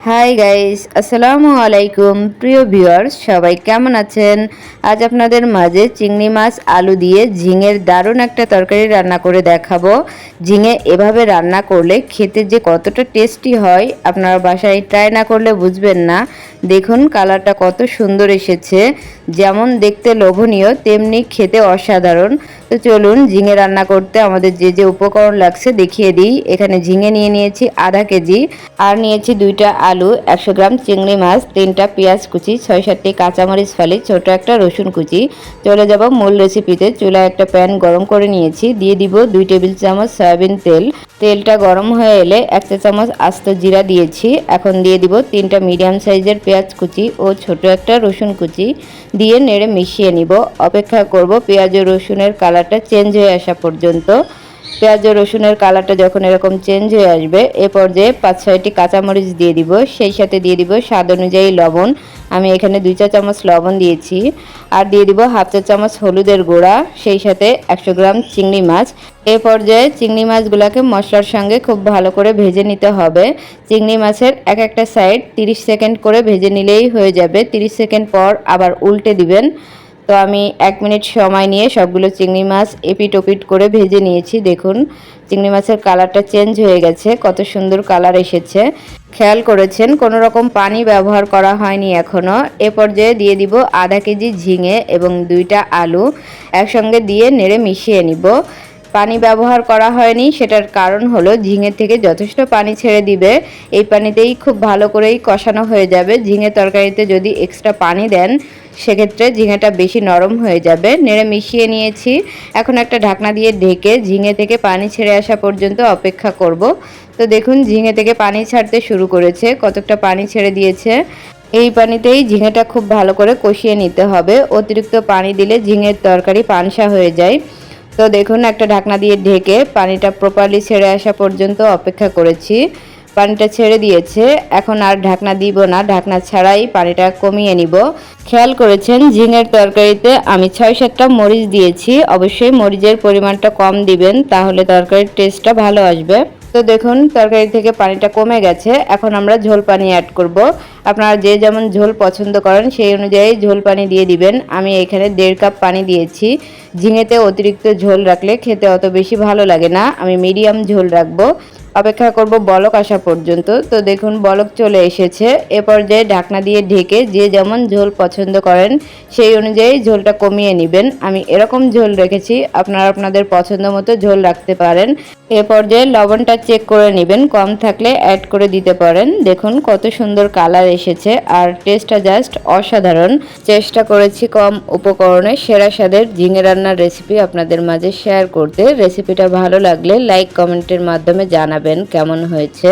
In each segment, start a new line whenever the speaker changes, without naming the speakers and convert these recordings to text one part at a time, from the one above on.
Hi guys আসসালামু আলাইকুম প্রিয় ভিউয়ার্স সবাই কেমন আছেন? আজ আপনাদের মাঝে চিংড়ি মাছ, আলু দিয়ে ঝিঙের দারুণ একটা তরকারি রান্না করে দেখাবো। ঝিঙে এভাবে রান্না করলে খেতে যে কতটা টেস্টি হয়, আপনারা বাসায় ট্রাই না করলে বুঝবেন না। দেখুন কালারটা কত সুন্দর এসেছে। যেমন দেখতে লোভনীয়, তেমনি খেতে অসাধারণ। তো চলুন ঝিঙে রান্না করতে আমাদের যে যে উপকরণ লাগছে দেখিয়ে দিই। এখানে ঝিঙে নিয়ে নিয়েছি আধা কেজি। আর নিয়েছি দুইটা আলু, একশো গ্রাম চিংড়ি মাছ, তিনটা পেঁয়াজ কুচি ছয় সাতটি কাঁচামরিচ ফালি, ছোট একটা রসুন কুচি। চলে যাব মূল রেসিপিতে চুলা একটা প্যান গরম করে নিয়েছি। দিয়ে দিব দুই টেবিল চামচ সয়াবিন তেল। তেলটা গরম হয়ে এলে এক চা চামচ আস্ত জিরা দিয়েছি। এখন দিয়ে দিব তিনটা মিডিয়াম সাইজের পেঁয়াজ কুচি ও ছোট একটা রসুন কুচি। দিয়ে নেড়ে মিশিয়ে নিব। অপেক্ষা করব পেঁয়াজ ও রসুনের কালারটা চেঞ্জ হয়ে আসা পর্যন্ত। পেঁয়াজ ও রসুনের কালারটা যখন এরকম চেঞ্জ হয়ে আসবে, এ পর্যায়ে পাঁচ ছয়টি কাঁচামরিচ দিয়ে দিব। সেই সাথে দিয়ে দিব স্বাদ অনুযায়ী লবণ। আমি এখানে দুই চা চামচ লবণ দিয়েছি। আর দিয়ে দিব হাফ চা চামচ হলুদের গুঁড়া, সেই সাথে একশো গ্রাম চিংড়ি মাছ। এ পর্যায়ে চিংড়ি মাছগুলোকে মশলার সঙ্গে খুব ভালো করে ভেজে নিতে হবে। চিংড়ি মাছের এক একটা সাইড 30 সেকেন্ড করে ভেজে নিলেই হয়ে যাবে। 30 সেকেন্ড পর আবার উল্টে দিবেন। তো আমি এক মিনিট সময় নিয়ে সবগুলো চিংড়ি মাছ এপিট ওপিট করে ভেজে নিয়েছি, দেখুন। চিংড়ি মাছের কালারটা চেঞ্জ হয়ে গেছে, কত সুন্দর কালার এসেছে। খেয়াল করেছেন, কোনো রকম পানি ব্যবহার করা হয়নি এখনও এ পর্যায়ে দিয়ে দিব আধা কেজি ঝিঙে এবং দুইটা আলু। একসঙ্গে দিয়ে নেড়ে মিশিয়ে নিব। পানি ব্যবহার করা হয়নি। সেটার কারণ হলো ঝিঙে থেকে যথেষ্ট পানি ছেড়ে দিবে। এই পানিতেই খুব ভালো করেই কষানো হয়ে যাবে। ঝিঙে তরকারিতে যদি এক্সট্রা পানি দেন, সেক্ষেত্রে ঝিঙেটা বেশি নরম হয়ে যাবে। নেড়ে মিশিয়ে নিয়েছি। এখন একটা ঢাকনা দিয়ে ঢেকে ঝিঙে থেকে পানি ছেড়ে আসা পর্যন্ত অপেক্ষা করব। তো দেখুন, ঝিঙে থেকে পানি ছাড়তে শুরু করেছে। কতকটা পানি ছেড়ে দিয়েছে? এই পানিতেই ঝিঙেটা খুব ভালো করে কষিয়ে নিতে হবে। অতিরিক্ত পানি দিলে ঝিঙের তরকারি পানসা হয়ে যায়। তো দেখুন, একটা ঢাকনা দিয়ে ঢেকে পানিটা প্রপারলি ছেড়ে আসা পর্যন্ত অপেক্ষা করেছি। পানিটা ছেড়ে দিয়েছে। এখন আর ঢাকনা দিব না। ঢাকনা ছাড়াই পানিটা কমিয়ে নিব। খেয়াল করেছেন, ঝিঙের তরকারিতে আমি ছয় সাতটা মরিচ দিয়েছি। অবশ্যই মরিচের পরিমাণটা কম দিবেন, তাহলে তরকারির টেস্টটা ভালো আসবে। তো দেখুন, তরকারি থেকে পানিটা কমে গেছে। এখন আমরা ঝোল পানি অ্যাড করব। আপনারা যে যেমন ঝোল পছন্দ করেন, সেই অনুযায়ী ঝোল পানি দিয়ে দিবেন। আমি এখানে দেড় কাপ পানি দিয়েছি। ঝিঙেতে অতিরিক্ত ঝোল রাখলে খেতে অত বেশি ভালো লাগে না। আমি মিডিয়াম ঝোল রাখব। অপেক্ষা করব বলক আসা পর্যন্ত। তো দেখুন, বলক চলে এসেছে। এ পর্যায়ে ঢাকনা দিয়ে ঢেকে যে যেমন ঝোল পছন্দ করেন, সেই অনুযায়ী ঝোলটা কমিয়ে নেবেন। আমি এরকম ঝোল রেখেছি, আপনারা আপনাদের পছন্দ মতো ঝোল রাখতে পারেন। এ পর্যায়ে লবণটা চেক করে নেবেন, কম থাকলে অ্যাড করে দিতে পারেন। দেখুন, কত সুন্দর কালার এসেছে আর টেস্টটা জাস্ট অসাধারণ। চেষ্টা করেছি কম উপকরণে সেরা স্বাদের ঝিঙে রান্নার রেসিপি আপনাদের মাঝে শেয়ার করতে। রেসিপিটা ভালো লাগলে লাইক কমেন্টের মাধ্যমে জানাবেন কেমন হয়েছে?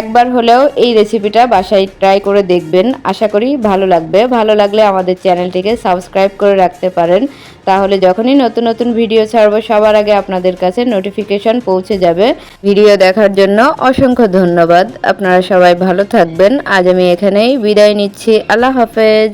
একবার হলেও এই রেসিপিটা বাসায় ট্রাই করে দেখবেন। আশা করি ভালো লাগবে। ভালো লাগলে আমাদের চ্যানেলটিকে সাবস্ক্রাইব করে রাখতে পারেন। তাহলে যখনই নতুন নতুন ভিডিও ছাড়বো, সবার আগে আপনাদের কাছে নোটিফিকেশন পৌঁছে যাবে। ভিডিও দেখার জন্য অসংখ্য ধন্যবাদ। আপনারা সবাই ভালো থাকবেন। আজ আমি এখানেই বিদায় নিচ্ছি। আল্লাহ হাফেজ।